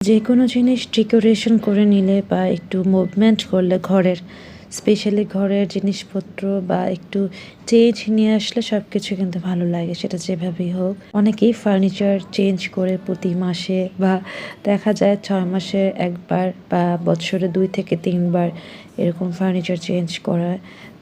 যে কোনো জিনিস ডেকোরেশন করে নিলে বা একটু মুভমেন্ট করলে ঘরের, স্পেশালি ঘরের জিনিসপত্র বা একটু চেঞ্জ নিয়ে আসলে সব কিছু কিন্তু ভালো লাগে, সেটা যেভাবেই হোক। অনেকেই ফার্নিচার চেঞ্জ করে প্রতি মাসে বা দেখা যায় ছয় মাসে একবার বা বছরে দুই থেকে তিনবার এরকম ফার্নিচার চেঞ্জ করা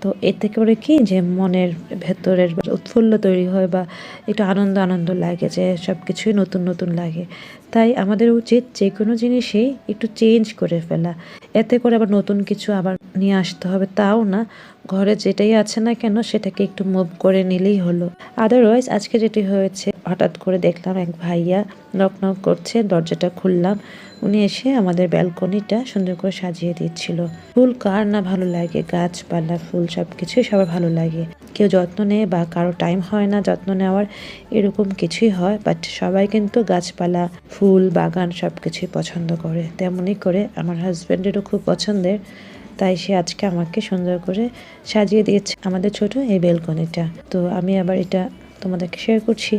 তো এতে করে কি যে মনের ভেতরের উৎফুল্ল তৈরি হয় বা একটু আনন্দ আনন্দ লাগে যে সব কিছুই নতুন নতুন লাগে। তাই আমাদের উচিত যে কোনো জিনিসেই একটু চেঞ্জ করে ফেলা। এতে করে আবার নতুন কিছু আবার নিয়ে আসতে হবে। তাও না ঘরে যেটাই আছে না কেন সেটাকে একটু মুভ করে নিলেই হলো। আদারওয়াইজ আজকে যেটি হয়েছে, হঠাৎ করে দেখলাম এক ভাইয়া নক নক করছে, দরজাটা খুললাম। উনি এসে আমাদের ব্যালকনিটা সুন্দর করে সাজিয়ে দিচ্ছিল। ফুল কার না ভালো লাগে, গাছপালা, ফুল সব কিছুই সবার ভালো লাগে। কেউ যত্ন নেয় বা কারও টাইম হয় না যত্ন নেওয়ার, এরকম কিছুই হয়। বাট সবাই কিন্তু গাছপালা, ফুল, বাগান সব কিছুই পছন্দ করে। তেমনই করে আমার হাজব্যান্ডেরও খুব পছন্দের। তাই সে আজকে আমাকে সুন্দর করে সাজিয়ে দিয়েছে আমাদের ছোট এই বেলকনিটা। তো আমি আবার এটা তোমাদেরকে শেয়ার করছি।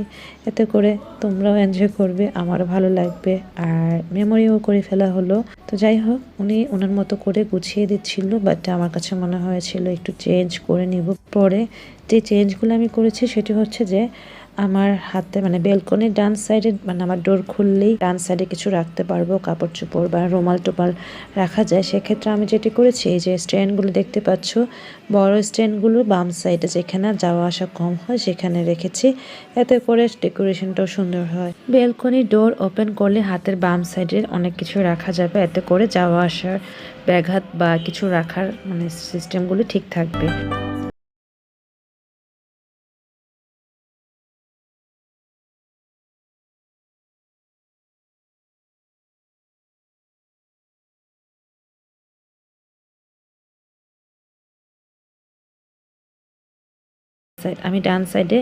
এতে করে তোমরাও এনজয় করবে, আমারও ভালো লাগবে আর মেমোরিও করে ফেলা হলো। তো যাই হোক, উনি ওনার মতো করে গুছিয়ে দিচ্ছিল বাট আমার কাছে মনে হয়েছিল একটু চেঞ্জ করে নিব। পরে যে চেঞ্জগুলো আমি করেছি, সেটি হচ্ছে যে আমার হাতে মানে বেলকনির ডান সাইডে মানে আমার ডোর খুললেই ডান সাইডে কিছু রাখতে পারব, কাপড় চোপড় বা রুমাল টোপাল রাখা যায়। সেক্ষেত্রে আমি যেটি করেছি, এই যে স্ট্যান্ডগুলো দেখতে পাচ্ছ, বড় স্ট্যান্ডগুলো বাম সাইডে যেখানে যাওয়া আসা কম হয়, সেখানে রেখেছি। এতে করে ডেকোরেশনটাও সুন্দর হয়। বেলকনি ডোর ওপেন করলে হাতের বাম সাইডে অনেক কিছু রাখা যাবে। এতে করে যাওয়া আসার ব্যাঘাত বা কিছু রাখার মানে সিস্টেমগুলো ঠিক থাকবে। সাইড আমি ডান সাইডে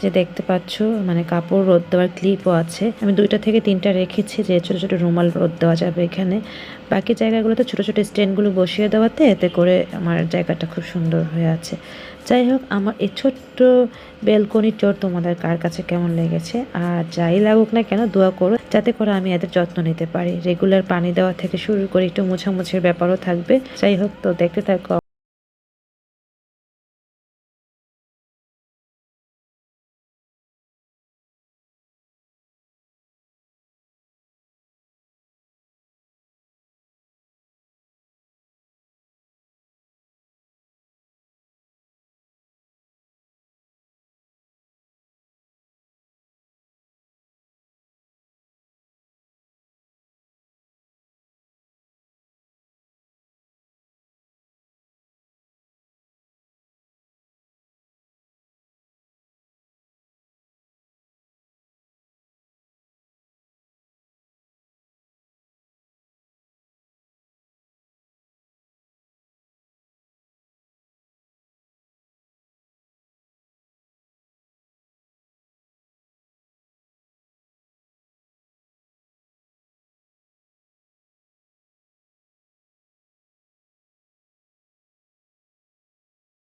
যে দেখতে পাচ্ছ মানে কাপড় রোদ দেওয়ার ক্লিপও আছে। আমি দুইটা থেকে তিনটা রেখেছি যে ছোট ছোট রুমাল রোদ দেওয়া যাবে এখানে। বাকি জায়গাগুলোতে ছোট ছোট স্ট্যান্ডগুলো বসিয়ে দেওয়াতে এতে করে আমার জায়গাটা খুব সুন্দর হয়ে আছে। যাই হোক, আমার এই ছোট্ট বেলকনি চোর তোমাদের কার কাছে কেমন লেগেছে? আর যাই লাগুক না কেন, দোয়া করো, যাতে করে আমি এদের যত্ন নিতে পারি। রেগুলার পানি দেওয়া থেকে শুরু করে একটু মোছামুছির ব্যাপারও থাকবে। যাই হোক, তো দেখতে থাকো।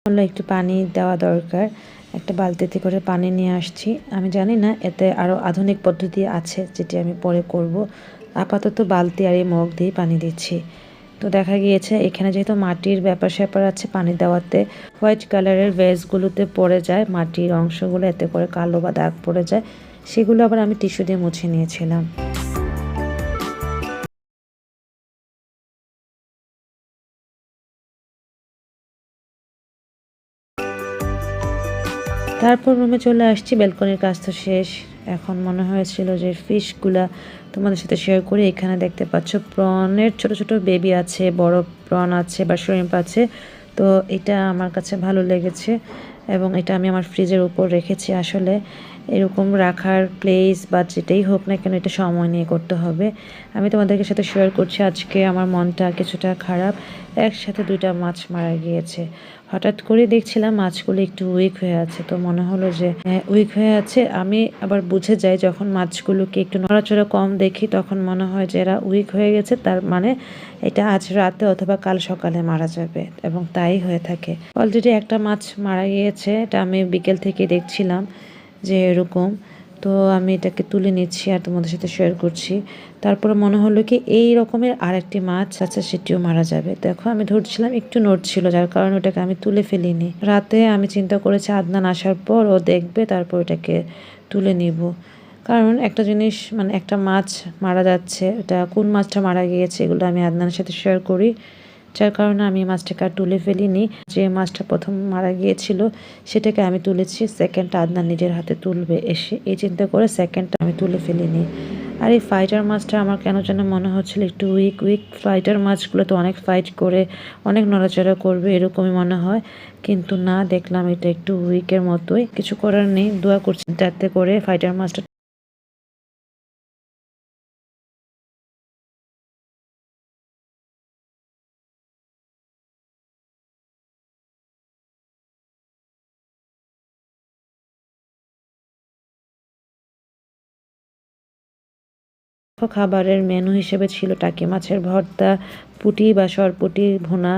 হলো একটু পানি দেওয়া দরকার। একটা বালতিতে করে পানি নিয়ে আসছি। আমি জানি না, এতে আরও আধুনিক পদ্ধতি আছে যেটি আমি পরে করব। আপাতত বালতি আর এই মগ দিয়ে পানি দিচ্ছি। তো দেখা গিয়েছে, এখানে যেহেতু মাটির ব্যাপার স্যাপার আছে পানি দেওয়াতে, হোয়াইট কালারের ভেজগুলোতে পড়ে যায়, মাটির অংশগুলো এতে করে কালো বা দাগ পড়ে যায়, সেগুলো আবার আমি টিস্যু দিয়ে মুছে নিয়েছিলাম। তারপর রুমে চলে আসছি ব্যালকনির কাজ তো শেষ। এখন মনে হয়েছিল যে ফিশগুলা তোমাদের সাথে শেয়ার করি। এখানে দেখতে পাচ্ছ প্রনের ছোট ছোট বেবি আছে, বড় প্রন আছে বা শ্রিম্প আছে। তো এটা আমার কাছে ভালো লেগেছে এবং এটা আমি আমার ফ্রিজের উপর রেখেছি। আসলে এরকম রাখার প্লেস বা যেটাই হোক না কেন এটা সময় নিয়ে করতে হবে। আমি তোমাদেরকে সাথে শেয়ার করছি, আজকে আমার মনটা কিছুটা খারাপ। একসাথে দুইটা মাছ মারা গিয়েছে। হঠাৎ করে দেখছিলাম মাছগুলো একটু উইক হয়ে আছে, তো মনে হলো যে উইক হয়ে আছে। আমি আবার বুঝে যাই যখন মাছগুলোকে একটু নড়াচড়া কম দেখি, তখন মনে হয় যে এরা উইক হয়ে গেছে। তার মানে এটা আজ রাতে অথবা কাল সকালে মারা যাবে এবং তাই হয়ে থাকে। অলরেডি একটা মাছ মারা গিয়েছে, এটা আমি বিকেল থেকে দেখছিলাম যে এরকম। তো আমি এটাকে তুলে নিচ্ছি আর তোমাদের সাথে শেয়ার করছি। তারপরে মনে হলো কি এই রকমের আরেকটি মাছ আছে সেটিও মারা যাবে। দেখো আমি ধরছিলাম একটু নড়ছিল যার কারণে ওটাকে আমি তুলে ফেলিনি। রাতে আমি চিন্তা করেছি আদনান আসার পর ও দেখবে, তারপর ওটাকে তুলে নিব। কারণ একটা জিনিস মানে একটা মাছ মারা যাচ্ছে, এটা কোন মাছটা মারা গিয়েছে এগুলো আমি আদনানের সাথে শেয়ার করি। যার কারণে আমি মাছটাকে আর তুলে ফেলিনি। যে মাছটা প্রথম মারা গিয়েছিল, সেটাকে আমি তুলেছি সেকেন্ডটা আদনান নিজের হাতে তুলবে এসে। এই চিন্তা করে সেকেন্ডটা আমি তুলে ফেলিনি। আর এই ফাইটার মাছটা আমার কেন যেন মনে হচ্ছিল একটু উইক উইক ফাইটার মাছগুলো তো অনেক ফাইট করে, অনেক নড়াচড়া করবে, এরকমই মনে হয়। কিন্তু না, দেখলাম এটা একটু উইকের মতোই। কিছু করার নেই, দোয়া করছি যাতে করে ফাইটার মাছটা খাবারের মেনু হিসেবে ছিল টাকি মাছের ভর্তা, পুটি বা সরপুটি ভুনা।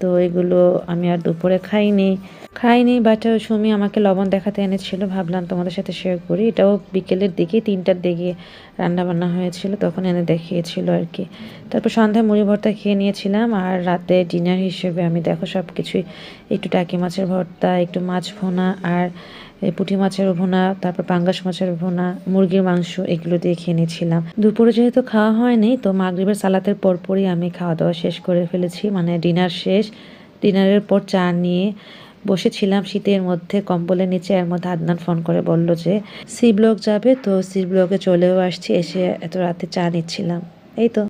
তো এগুলো আমি আর দুপুরে খাইনি। খাইনি বাট সুমি আমাকে লবণ দেখাতে এনেছিল। ভাবলাম তোমাদের সাথে শেয়ার করি। এটাও বিকেলের দিকে, তিনটার দিকে। রান্না বান্না হয়েছিল, তখন এনে দেখিয়েছিল আর কি। তারপর সন্ধ্যায় মুড়ি ভর্তা খেয়ে নিয়েছিলাম আর রাতে ডিনার হিসেবে আমি দেখো সব কিছুই একটু টাকি মাছের ভর্তা, একটু মাছ ভোনা আর পুঁটি মাছের ভুনা, তারপর পাঙ্গাস মাছের ভুনা, মুরগির মাংস এগুলো দিয়ে খেয়ে নিয়েছিলাম। দুপুরে যেহেতু খাওয়া হয়নি, তো মাগরিবের সালাতের পরপরই আমি খাওয়া দাওয়া শেষ করে ফেলেছি মানে ডিনার শেষ। ডিনারের পর চা নিয়ে বসেছিলাম শীতের মধ্যে, কম্বলের নিচে এর মধ্যে আদনান ফোন করে বলল যে, সি ব্লক যাবে তো, সি ব্লকে চলেও আসছি, এসে এত রাতে চা নিচ্ছিলাম। এই তো।